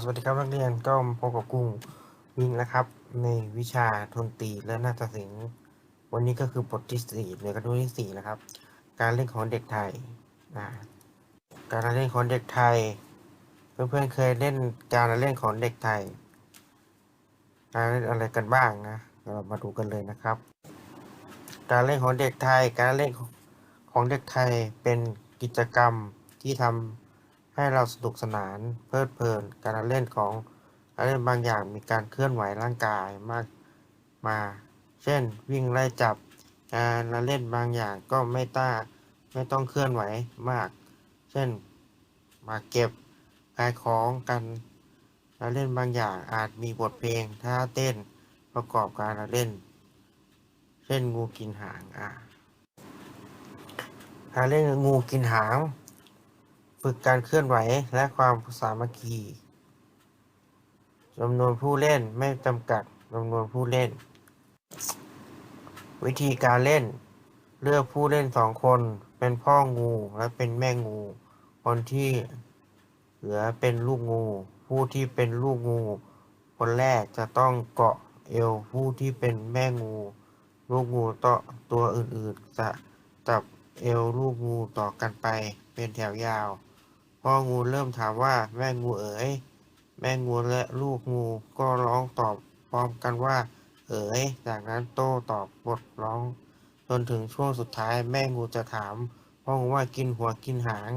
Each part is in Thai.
สวัสดีครับนักเรียนก็พบกับกุ้งวิ่งนะครับ ในวิชาดนตีและนาฏศิลป์วันนี้ก็คือบทที่สี่ในกระทู้ที่สี่นะครับ การเล่นของเด็กไทยการเล่นของเด็กไทย เพื่อนๆเคยเล่นการเล่นของเด็กไทยการเล่นอะไรกันบ้างนะเรามาดูกันเลยนะครับ การเล่นของเด็กไทย การเล่นของเด็กไทยเป็นกิจกรรมที่ทำ ให้เราสนุกสนานเพลิดเพลิน การเล่นของการเล่นบางอย่างมีการเคลื่อนไหวร่างกายมากมา เช่น วิ่งไล่จับการเล่นบางอย่างก็ไม่ต้าไม่ต้องเคลื่อนไหวมาก เช่น มาเก็บขายของกันละเล่นบางอย่างอาจมีบทเพลงท่าเต้นประกอบการเล่น เช่นงูกินหางอะการเล่นงูกินหาง ฝึกการเคลื่อนไหวและความสามัคคีจำนวนผู้เล่นไม่จำกัดจำนวนผู้เล่น วิธีการเล่น เลือกผู้เล่นสองคนเป็นพ่องูและเป็นแม่งู คนที่เหลือเป็นลูกงู ผู้ที่เป็นลูกงู คนแรกจะต้องเกาะเอวผู้ที่เป็นแม่งู ลูกงูต่อตัวอื่นๆ จะจับเอวลูกงูต่อกันไปเป็นแถวยาว พ่องูเริ่มถามว่าแม่งูเอ๋ย แม่งูและลูกงูก็ร้องตอบพร้อมกันว่า เอ๋ย จากนั้นโต้ตอบบทร้อง จนถึงช่วงสุดท้ายแม่งูจะถาม พ่องูว่ากินหัวกินหาง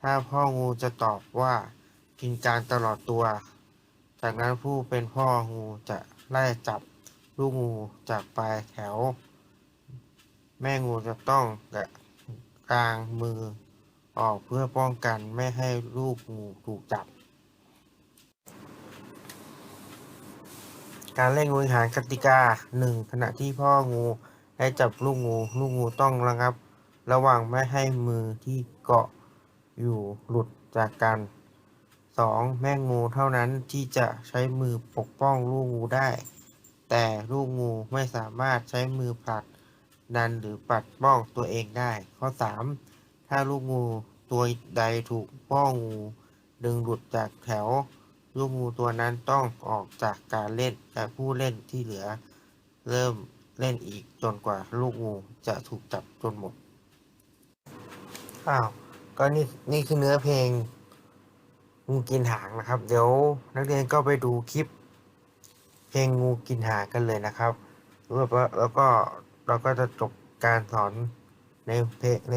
ถ้าพ่องูจะตอบว่า กินกลางตลอดตัว จากนั้นผู้เป็นพ่องูจะไล่จับลูกงูจากปลายแถว แม่งูจะต้องกะกลางมือ ออกเพื่อป้องกันไม่ให้ลูกงูถูกจับ การเล่นงูหางกติกาหนึ่งขณะที่พ่องูได้จับลูกงู ลูกงูต้องระงับ ระวังไม่ให้มือที่เกาะอยู่หลุดจากกันสองแม่งูเท่านั้นที่จะใช้มือปกป้องลูกงูได้ แต่ลูกงูไม่สามารถใช้มือผลักดันหรือปัดป้องตัวเองได้ ข้อสามถ้าลูกงู ตัวใดถูกป้องงูดึงหลุดจากแถว ลูกงูตัวนั้นต้องออกจากการเล่นแต่ผู้เล่นที่เหลือ เริ่มเล่นอีกจนกว่าลูกงูจะถูกจับจนหมด อ้าว ก็นี่นี่คือเนื้อเพลงงูกินหางนะครับ เดี๋ยวนักเรียนก็ไปดูคลิป เพลงงูกินหางกันเลยนะครับแล้วก็แล้วก็เราก็จะจบการสอนในเพลงใน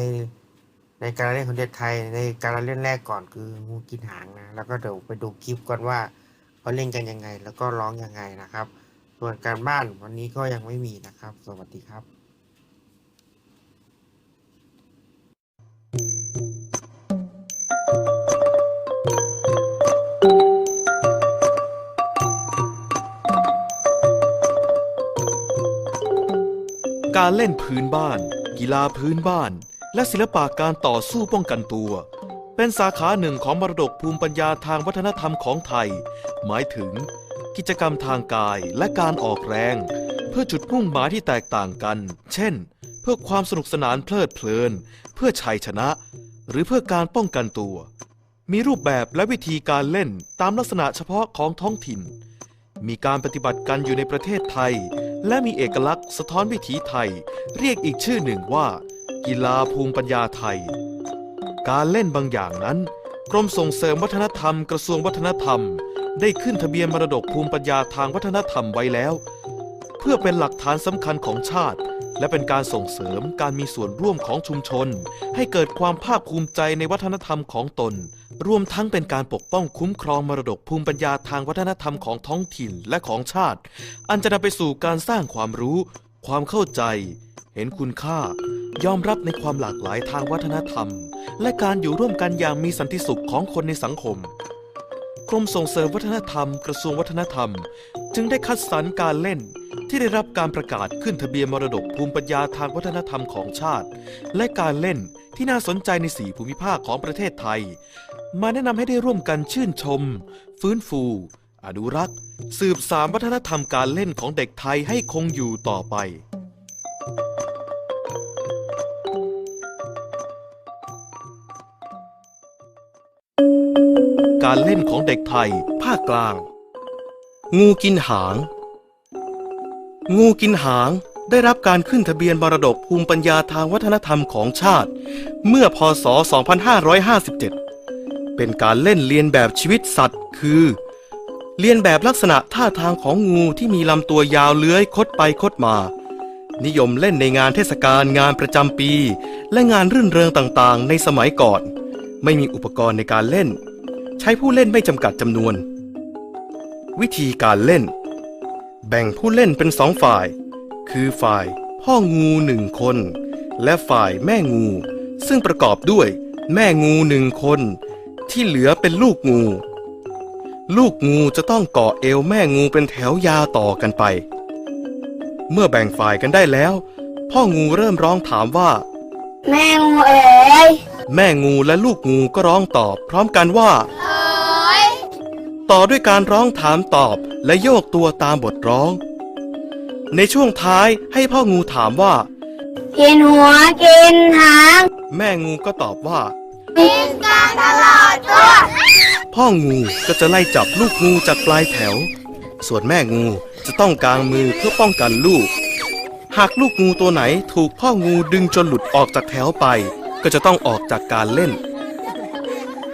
ในการเล่นของเด็กไทยในการเล่นแรกก่อนคืองูกินหางนะแล้วก็เดี๋ยวไปดูคลิปก่อนว่าเขาเล่นกันยังไง แล้วก็ร้องยังไงนะครับ ส่วนการบ้านวันนี้ก็ยังไม่มีนะครับ สวัสดีครับการเล่นพื้นบ้าน กีฬาพื้นบ้าน และศิลปะการต่อสู้ป้องกันตัว เป็นสาขาหนึ่งของมรดกภูมิปัญญาทางวัฒนธรรมของไทย หมายถึง กิจกรรมทางกายและการออกแรง เพื่อจุดมุ่งหมายที่แตกต่างกัน เช่น เพื่อความสนุกสนานเพลิดเพลิน เพื่อชัยชนะ หรือเพื่อการป้องกันตัว มีรูปแบบและวิธีการเล่นตามลักษณะเฉพาะของท้องถิ่น มีการปฏิบัติกันอยู่ในประเทศไทย และมีเอกลักษณ์สะท้อนวิถีไทย เรียกอีกชื่อหนึ่งว่า กีฬาภูมิปัญญาไทย การเล่นบางอย่างนั้น กรมส่งเสริมวัฒนธรรมกระทรวงวัฒนธรรม ได้ขึ้นทะเบียนมรดกภูมิปัญญาทางวัฒนธรรมไว้แล้ว เพื่อเป็นหลักฐานสำคัญของชาติ และเป็นการส่งเสริมการมีส่วนร่วมของชุมชน ให้เกิดความภาคภูมิใจในวัฒนธรรมของตน รวมทั้งเป็นการปกป้องคุ้มครองมรดกภูมิปัญญาทางวัฒนธรรมของท้องถิ่นและของชาติ อันจะนำไปสู่การสร้างความรู้ ความเข้าใจ เห็นคุณค่า ยอมรับในความหลากหลายทางวัฒนธรรม และการอยู่ร่วมกันอย่างมีสันติสุขของคนในสังคม กรมส่งเสริมวัฒนธรรม กระทรวงวัฒนธรรม จึงได้คัดสรรการเล่นที่ได้รับการประกาศขึ้นทะเบียนมรดกภูมิปัญญาทางวัฒนธรรมของชาติ และการเล่นที่น่าสนใจในสีภูมิภาคของประเทศไทย มาแนะนำให้ได้ร่วมกันชื่นชม ฟื้นฟู อนุรักษ์ สืบสานวัฒนธรรมการเล่นของเด็กไทยให้คงอยู่ต่อไป การเล่นของเด็กไทย ภาคกลาง งูกินหาง งูกินหางได้รับการขึ้นทะเบียนมรดกภูมิปัญญาทางวัฒนธรรมของชาติ เมื่อพศ 2557 เป็นการเล่นเลียนแบบชีวิตสัตว์ คือ เลียนแบบลักษณะท่าทางของงูที่มีลำตัวยาวเลื้อยคดไปคดมา นิยมเล่นในงานเทศกาลงานประจำปี และงานรื่นเริงต่างๆ ในสมัยก่อน ไม่มีอุปกรณ์ในการเล่น ใช้ผู้เล่นไม่จำกัดจำนวน วิธีการเล่น แบ่งผู้เล่นเป็นสองฝ่าย คือฝ่ายพ่องูหนึ่งคน และฝ่ายแม่งู ซึ่งประกอบด้วย แม่งูหนึ่งคน ที่เหลือเป็นลูกงู ลูกงูจะต้องเกาะเอวแม่งูเป็นแถวยาวต่อกันไป เมื่อแบ่งฝ่ายกันได้แล้ว พ่องูเริ่มร้องถามว่า แม่งูเอ๋ยแม่งูและลูกงูก็ร้องตอบพร้อมกันว่าเอ๋ย ต่อด้วยการร้องถามตอบและโยกตัวตามบทร้อง ในช่วงท้ายให้พ่องูถามว่า กินหัวกินหางแม่งูก็ตอบว่า กินกันตลอดตัว พ่องูก็จะไล่จับลูกงูจากปลายแถว ส่วนแม่งูจะต้องกางมือเพื่อป้องกันลูก หากลูกงูตัวไหนถูกพ่องูดึงจนหลุดออกจากแถวไป ก็จะต้องออกจากการเล่น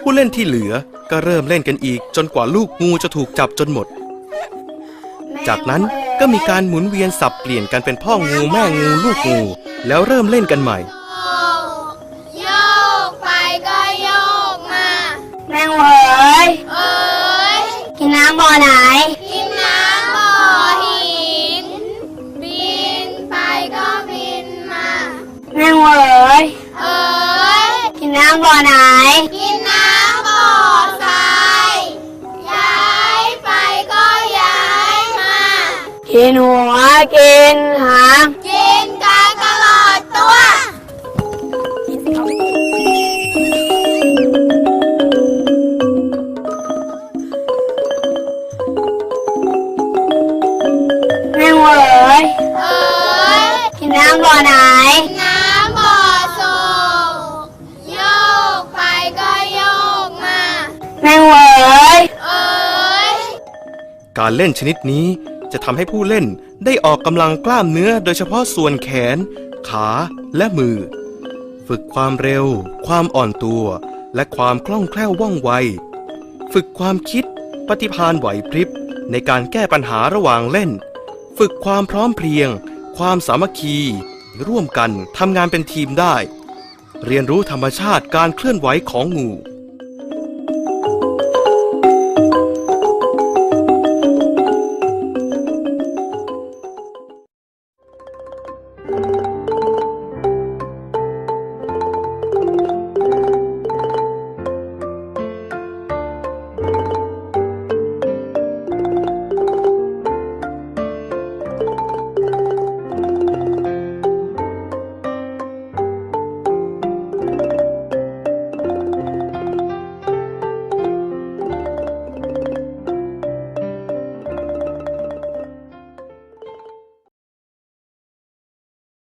ผู้เล่นที่เหลือ ก็เริ่มเล่นกันอีกจนกว่าลูกงูจะถูกจับจนหมด จากนั้นก็มีการหมุนเวียนสับเปลี่ยนกันเป็นพ่องูแม่งูลูกงู แล้วเริ่มเล่นกันใหม่ โยกไปก็โยกมา แม่งูเอ๋ยเอ๋ยกินน้ำบ่อไหน กินน้ำบ่อหิน บินไปก็บินมา แม่งูเอ๋ยเอ๋ยกินน้ำบ่อไหน กินหัวกินหางกินกันตลอดตัว แม่งูเอ๋ยเอ๋ยกินน้ำบ่อไหน น้ำบ่อสูงโยกไปก็โยกมา แม่งูเอ๋ยเอ๋ยการเล่นชนิดนี้ จะทำให้ผู้เล่นได้ออกกำลังกล้ามเนื้อโดยเฉพาะส่วนแขน ขาและมือ ฝึกความเร็ว ความอ่อนตัว และความคล่องแคล่วว่องไว ฝึกความคิด ปฏิภาณไหวพริบ ในการแก้ปัญหาระหว่างเล่น ฝึกความพร้อมเพรียง ความสามัคคี ร่วมกันทำงานเป็นทีมได้ เรียนรู้ธรรมชาติการเคลื่อนไหวของงู